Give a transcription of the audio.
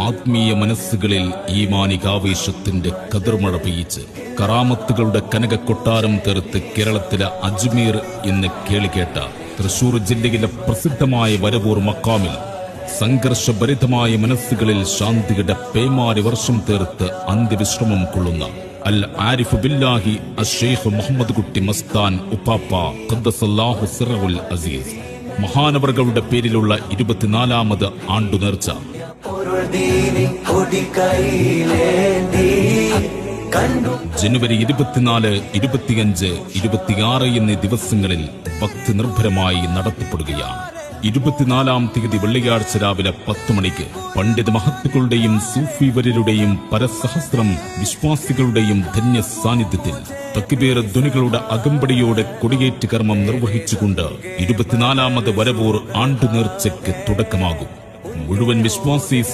ആത്മീയ മനസ്സുകളിൽ ഈ മാനികാവേശത്തിന്റെ കതിർമഴ പെയ്യിച്ച് കറാമത്തുകളുടെ കനക കൊട്ടാരം തീർത്ത് കേരളത്തിലെ അജ്മീർ എന്ന് കേളികേട്ട തൃശൂർ ജില്ലയിലെ പ്രസിദ്ധമായ വരവൂർ മക്കാമിൽ സംഘർഷഭരിതമായ മനസ്സുകളിൽ ശാന്തിയുടെ പേമാരി വർഷം തീർത്ത് അന്ത്യവിശ്രമം കൊള്ളുന്ന അൽ ആരിഫ് ബില്ലാഹി അഷേഖ് മുഹമ്മദ് കുട്ടി മസ്താൻ ഉപ്പാപ്പ ഖദ്ദസല്ലാഹു സിറഹുൽ അസീസ്. മഹാനവറുകളുടെ പേരിലുള്ള ഇരുപത്തിനാലാമത് ആണ്ടു നേർച്ച ജനുവരി ഇരുപത്തിനാല് ഇരുപത്തിയഞ്ച് ഇരുപത്തിയാറ് എന്നീ ദിവസങ്ങളിൽ ഭക്തി നിർഭരമായി നടത്തപ്പെടുകയാണ്. ഇരുപത്തിനാലാം തീയതി വെള്ളിയാഴ്ച രാവിലെ പത്ത് മണിക്ക് പണ്ഡിത മഹത്തുക്കളുടെയും സൂഫിവര്യരുടെയും പരസഹസ്രം വിശ്വാസികളുടെയും ധന്യ സാന്നിധ്യത്തിൽ തക്കിബേർ ധ്വനികളുടെ അകമ്പടിയോടെ കൊടിയേറ്റ് കർമ്മം നിർവഹിച്ചുകൊണ്ട് ഇരുപത്തിനാലാമത് വരവൂർ ആണ്ടു നേർച്ചയ്ക്ക് തുടക്കമാകും. മുഴുവൻ വിശ്വാസി